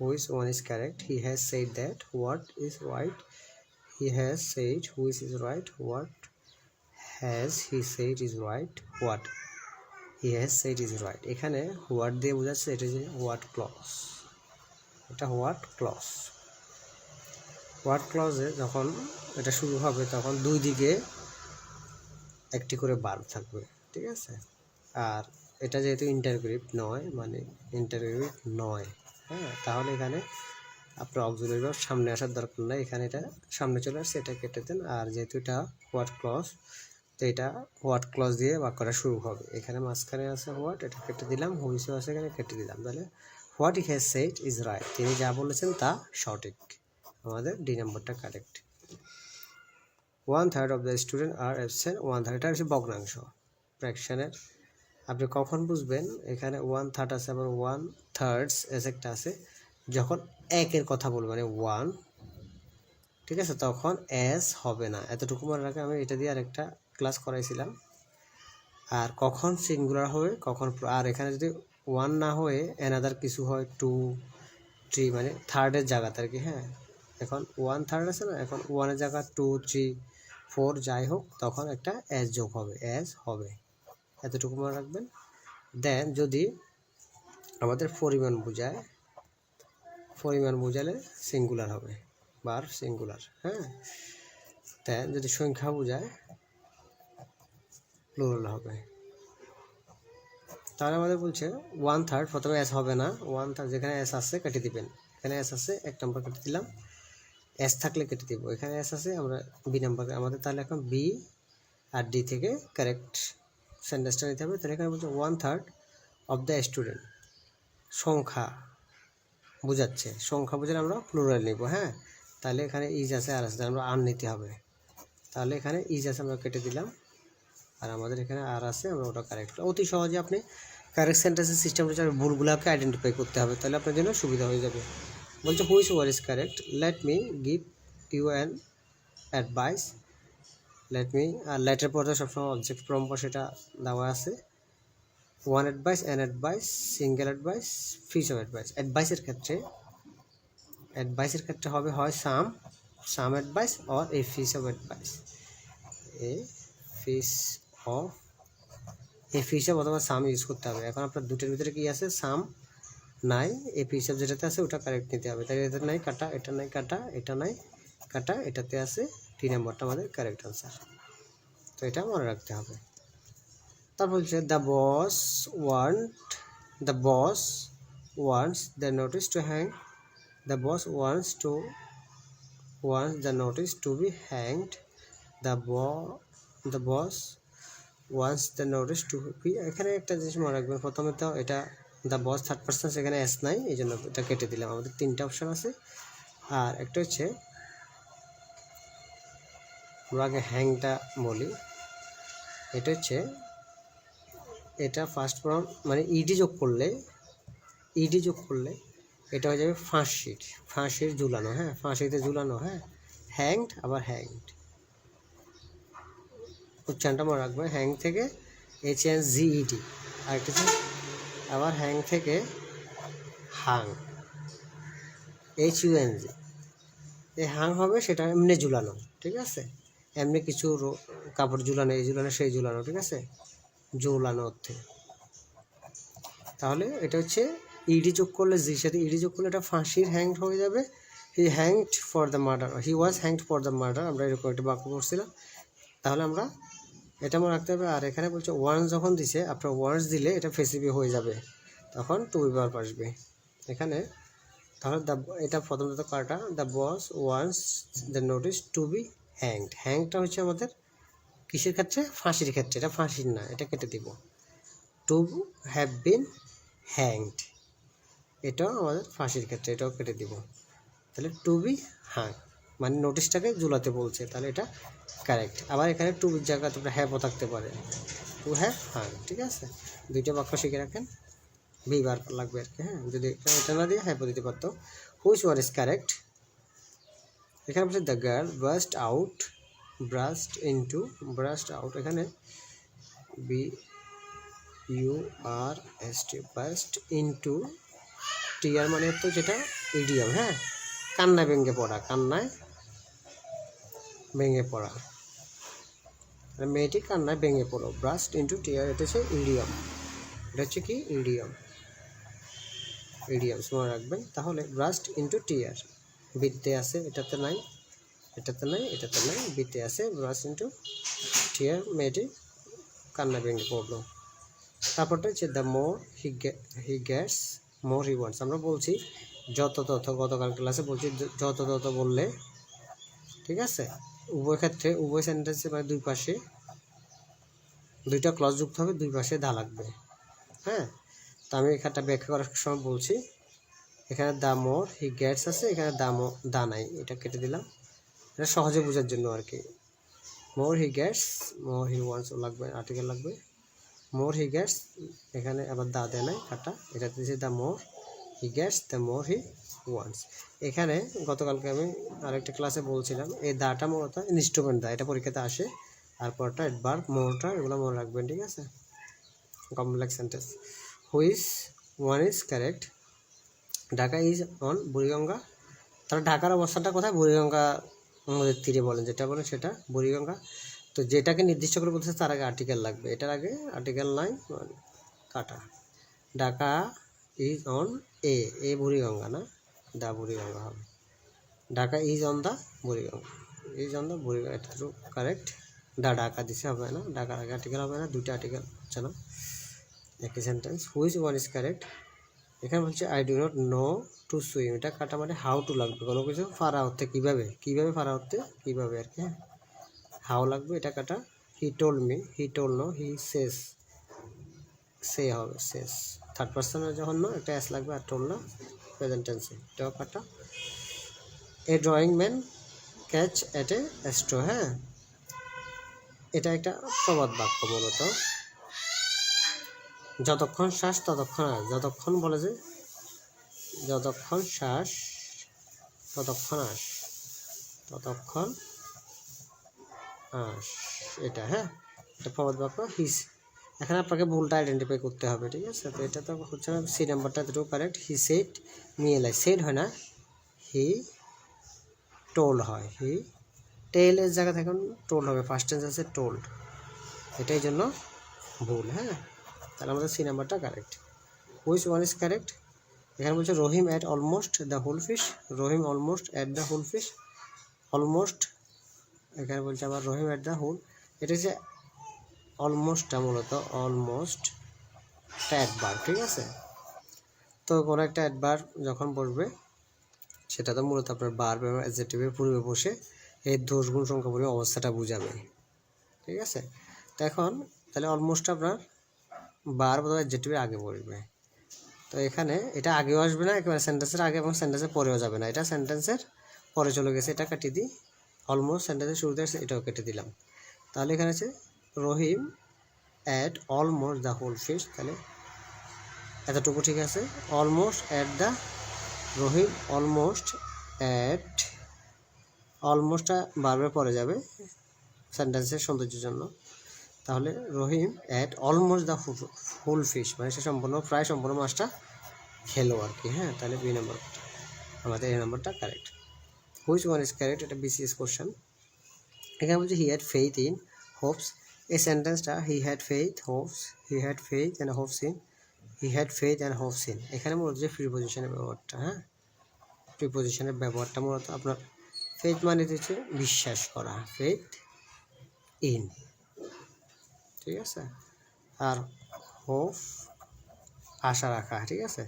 which one is correct he has said that what is right he has said which is right what has he said is right what he has said is right এখানে what দিয়ে বোঝাচ্ছে এটা যে what clause এটা what clause what ক্লজে যখন এটা শুরু হবে তখন দুই দিকে একটি করে বার থাকবে ঠিক আছে আর এটা যেহেতু ইন্টারগ্রিপ নয় মানে ইন্টারগ্রিপ নয় হ্যাঁ তাহলে এখানে আপনার অক্সিলারি ভার্ব সামনে আসার দরকার নাই। এখানে এটা সামনে চলে আসছে, এটা কেটে দেন। আর যেহেতু এটা হোয়াট ক্লজ তো এটা হোয়াট ক্লজ দিয়ে বাক্যটা শুরু হবে। এখানে মাঝখানে আছে হোয়াট এটা কেটে দিলাম। হুইসও আছে এখানে, কেটে দিলাম। তাহলে what he has said is right তিনি যা বলেছেন তা সঠিক। আমাদের ডি নাম্বারটা correct one third of the student are absent one third এটা হচ্ছে ভগ্নাংশ। ফ্র্যাকশনের আপনি কখন বুঝবেন? এখানে ওয়ান থার্ড আছে, আবার ওয়ান থার্ডস এস একটা আছে। যখন একের কথা বলব মানে ওয়ান ঠিক আছে? তখন এস হবে না। এতটুকু মনে রাখে আমি এটা দিয়ে আরেকটা ক্লাস করাইছিলাম। আর কখন সিঙ্গুলার হবে, কখন আর এখানে যদি ওয়ান না হয়ে অ্যানাদার কিছু হয় টু থ্রি মানে থার্ডের জায়গাতে আর কি হ্যাঁ? এখন ওয়ান থার্ড আছে না? এখন ওয়ানের জায়গা টু থ্রি ফোর যাই হোক, তখন একটা এস যোগ হবে এস হবে। এতটুকু মনে রাখবেন। দেন যদি আমাদের পরিমাণ বোঝায়, পরিমাণ বোঝালে সিঙ্গুলার হবে বার সিঙ্গুলার হ্যাঁ? দেন যদি সংখ্যা বোঝায় প্লুরাল হবে। তাহলে আমাদের বলছে ওয়ান থার্ড প্রথমে এস হবে না। ওয়ান থার্ড যেখানে এস আছে কেটে দিবেন। এখানে এস আছে, এক নম্বর কেটে দিলাম। এস থাকলে কেটে দিব। এখানে এস আছে, আমরা বি নাম্বার আমাদের তাহলে এখন বি আর ডি থেকে কারেক্ট সেন্টেন্সটা নিতে হবে। তাহলে এখানে বলছে one third of the student সংখ্যা বোঝাচ্ছে। সংখ্যা বোঝালে আমরা প্লুরাল নিব হ্যাঁ? তাহলে এখানে ইজ আছে আর আছে আমরা আর নিতে হবে। তাহলে এখানে ইজ আছে আমরা কেটে দিলাম। আর আমাদের এখানে আর আছে, আমরা ওটা কারেক্ট অতি সহজে আপনি কারেক্ট সেন্টেন্সের সিস্টেমটা ভুলগুলোকে আইডেন্টিফাই করতে হবে, তাহলে আপনার জন্য সুবিধা হয়ে যাবে। বলছে which one is correct let me give you an advice let me আর লেটার পরে সবসময় অবজেক্ট ফ্রম সেটা দেওয়া আছে। One advice an advice single advice piece of advice অ্যাডভাইসের ক্ষেত্রে অ্যাডভাইসের ক্ষেত্রে হবে হয় some some advice or a piece of advice a piece of a piece of অথবা সাম ইউজ করতে হবে। এখন আপনার দুটোর ভিতরে কি আছে? সাম নাই এ ফিস অফ যেটাতে আছে ওটা কারেক্ট নিতে হবে। তাই এটা নাই, কাটা, এটা নাই, কাটা, এটা নাই, কাটা, এটাতে আছে। তিন নম্বরটা আমাদের কারেক্ট আনসার তো এটা মনে রাখতে হবে। তারপর বলছে the boss want the boss wants the notice to hang the boss wants to wants the notice to be hanged the ব the boss wants the notice to be এখানে একটা জিনিস মনে রাখবেন, প্রথমে তো এটা দ্য বস থার্ড পার্সন সেখানে এস নাই এই জন্য এটা কেটে দিলাম। আমাদের তিনটা অপশন আছে। আর একটা হচ্ছে আমরা আগে হ্যাংটা বলি। এটা হচ্ছে, এটা ফার্স্ট ফর্ম মানে ইডি যোগ করলে ইডি যোগ করলে এটা হয়ে যাবে ফাঁসির ফাঁসির ঝুলানো হ্যাঁ? ফাঁসিতে ঝুলানো হ্যাঁ? হ্যাংড আবার হ্যাংড উচ্চারণটা মনে রাখবে হ্যাং থেকে এইচ এন জি জিইডি আর হচ্ছে, আবার হ্যাং থেকে Hang H U N G এই হাং হবে, সেটা এমনি ঝুলানো, ঠিক আছে? এমনি কিছু কাপড় ঝুলানো, এই ঝুলানো, সেই ঝুলানো, ঠিক আছে? ঝুলানো অর্থে। তাহলে এটা হচ্ছে ইডি যোগ করলে জির সাথে ইডি যোগ করলে এটা ফাঁসির হ্যাং হয়ে যাবে। He hanged for the murder he was hanged for the murder আমরা এরকম একটা বাক্য পড়ছিলাম তাহলে আমরা এটা মনে রাখতে হবে, আর এখানে বলছে ওয়ান্স যখন দিছে আপনার ওয়ান্স দিলে এটা ফেসিবি হয়ে যাবে। তখন টু বিবার আসবে এখানে তাহলে দ্য এটা প্রথমত কারটা the boss wants the notice to be hanged হ্যাংটা হচ্ছে আমাদের কিসের ক্ষেত্রে? ফাঁসির ক্ষেত্রে। এটা ফাঁসির না, এটা কেটে দিব। টু হ্যাভ বিন হ্যাংড এটাও আমাদের ফাঁসির ক্ষেত্রে, এটাও কেটে দিব। তাহলে টু বি হ্যাং মানে নোটিশটাকে জুলাতে বলছে, তাহলে এটা কারেক্ট আবার এখানে টু বির জায়গায় তোমরা হ্যাভও থাকতে পারে। টু হ্যাভ হ্যাং ঠিক আছে? দুইটা বাক্য শিখে রাখেন। বি বার লাগবে আর কি হ্যাঁ? যদি এটা না দিয়ে হ্যাভও দিতে পারতো। হুইচ ওয়ার ইজ কারেক্ট এখানে বলছে the girl burst out burst into burst out এখানে B U R S T burst into tear মানে তো যেটা ইডিয়াম হ্যাঁ? কান্নায় ভেঙে পড়া, কান্নায় ভেঙে পড়া। মেয়েটি কান্নায় ভেঙে পড়ো ব্রাস্ট ইন্টু টিয়ার এটা হচ্ছে ইডিয়াম এটা হচ্ছে কি? ইডিয়াম ইডিয়াম মনে রাখবেন। তাহলে ব্রাস্ট ইন্টু টিয়ার বিতে আছে, এটাতে নাই এটাতে নাই এটাতে নাই বিতে আছে ব্রাস্ট ইন্টু টিয়ার মেয়েটি কান্না ভেঙে পড়ল। তারপরটা হচ্ছে the more he he gets more he wants আমরা বলছি যত তত, গতকাল ক্লাসে বলছি যত তত বললে, ঠিক আছে? উভয় ক্ষেত্রে, উভয় সেন্টেন্সে মানে দুই পাশে, দুইটা ক্লজ যুক্ত হবে, দুই পাশে দা লাগবে। হ্যাঁ? তো আমি এখানটা ব্যাখ্যা করার সময় বলছি এখানে দা মোর, হি গেটস আছে, এখানে দা দা নাই, এটা কেটে দিলাম। এটা সহজে বোঝার জন্য আর কি। More, he gets, more, he wants লাগবে, আর্টিকেল লাগবে। মোর, হি গেটস, এখানে আবার দা দেয় নাই কাটা এটা দিয়েছে the more, he gets the more, he wants. এখানে গতকালকে আমি আরেকটা ক্লাসে বলছিলাম, এই দাটা মূলত ইনস্ট্রুমেন্ট দা, এটা পরীক্ষাতে আসে। আর পরটা অ্যাডভার্ব মোরটা, এগুলো মনে রাখবেন, ঠিক আছে? Complex sentence. Which one is correct Dhaka is on Buriganga. তাহলে ঢাকার অবস্থানটা কোথায়? বুড়িগঙ্গা নদীর তীরে বলেন, যেটা বলেন সেটা, বুড়িগঙ্গা। তো যেটাকে নির্দিষ্ট করে বলতেছে তার আগে আর্টিকেল লাগবে। এটার আগে আর্টিকেল নাই কাটা। Dhaka is on a a Buriganga না? দা বুড়িগঙ্গা হবে। Dhaka is on the Buriganga. Is on the Buriganga, এটা তো কারেক্ট দা ঢাকা দিছে হবে না। ঢাকার আগে আর্টিকেল হবে না, দুইটা আর্টিকেল হচ্ছে না? একই sentence which one is correct এখানে বলছে I do not know to swim এটা কাটা মানে হাউ টু লাগবে। কোনো কিছু ফারা হতে কীভাবে? কীভাবে ফারা হতে কীভাবে আর কি? হ্যাঁ হাউ লাগবে? এটা কাটা। He told me he told no he শেষ সে হবে শেষ থার্ড পার্সনের যখন না একটা এস লাগবে আর টোল না প্রেজেন্ট টেন্সে এটাও কাটা। A drowning man catch at a straw হ্যাঁ? এটা একটা প্রবাদ বাক্য মূলত। যতক্ষণ শ্বাস, ততক্ষণ আস যতক্ষণ বলে যে, যতক্ষণ শ্বাস, ততক্ষণ আস ততক্ষণ আস এটা হ্যাঁ? এটা প্রবাদ বাক্য, হিস। এখানে আপনাকে ভুলটা আইডেন্টিফাই করতে হবে, ঠিক আছে? তো এটা তো হচ্ছে না, সি নাম্বারটা এতটুকু কারেক্ট হি সেট মিয়েলাই সেট হয় না। হি টোল হয়। হি টেলের জায়গা থেকে টোল হবে। ফার্স্ট টেন্স আছে টোল এটাই জন্য ভুল হ্যাঁ? তাহলে আমাদের সি নাম্বারটা correct which one is correct এখানে বলছে Rahim ate almost the whole fish Rahim almost ate the whole fish almost এখানে বলছে আবার রহিম অ্যাট দ্য হোল এটা হচ্ছে অলমোস্টটা মূলত অলমোস্ট একটা অ্যাডবার ঠিক আছে? তো কোনো একটা অ্যাডবার যখন বসবে সেটা তো মূলত আপনার বার এবং অ্যাডজেক্টিভের পূর্বে বসে এই দোষ গুণ সংখ্যা পরিমাণ অবস্থাটা বুঝাবে, ঠিক আছে? তো এখন তাহলে অলমোস্ট আপনার বার বোধহয় অ্যাডজেক্টিভের আগে বসবে তো এখানে এটা আগেও আসবে না, একেবারে সেন্টেন্সের আগে এবং সেন্টেন্সের পরেও যাবে না। এটা সেন্টেন্সের পরে চলে গেছে, এটা কাটিয়ে দিই। অলমোস্ট সেন্টেন্সের শুরুতে এটাও কেটে দিলাম। তাহলে এখানে আছে, Rahim ate almost the whole fish তাহলে এতটুকু ঠিক আছে। Almost ate the Rahim almost ate অলমোস্টটা বারবার পরে যাবে সেন্টেন্সের সৌন্দর্যের জন্য। তাহলে Rahim ate almost the full fish মানে সে সম্পূর্ণ, প্রায় সম্পূর্ণ মাছটা খেলো আর কি হ্যাঁ? তাহলে বি নাম্বার আমাদের এই নাম্বারটা correct which one is correct এটা বিসিএস কোশ্চেন এখানে বলছে he had faith in hopes এই সেন্টেন্সটা he had faith hopes he had faith and hopes in he had faith and hopes in এখানে মূলত যে প্রিপোজিশনের ব্যবহারটা হ্যাঁ? প্রিপোজিশনের ব্যবহারটা মূলত আপনার ফেইথ মানে হচ্ছে বিশ্বাস করা ফেইথ ইন ঠিক আছে? আর হোপ আশা রাখা, ঠিক আছে?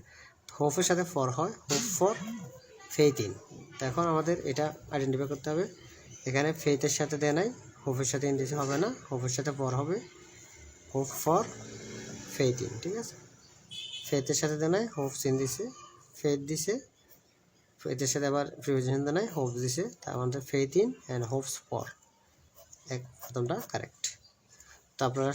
হোপের সাথে ফর হয় হোপ ফর ফেইথ ইন এখন আমাদের এটা আইডেন্টিফাই করতে হবে। এখানে ফেইথের সাথে দেয় নাই হোপের সাথে ইন দিতে হবে না হোপের সাথে ফর হবে। হোপ ফর ফেইথ ইন ঠিক আছে? ফেইথের সাথে দেয় নাই হোপ সিন দিছে ফেইথ দিছে ফেইথের সাথে আবার প্রিপোজিশন দেয় নাই হোপ দিছে। তার মধ্যে faith in and hopes for এক প্রথমটা কারেক্ট তো আপনারা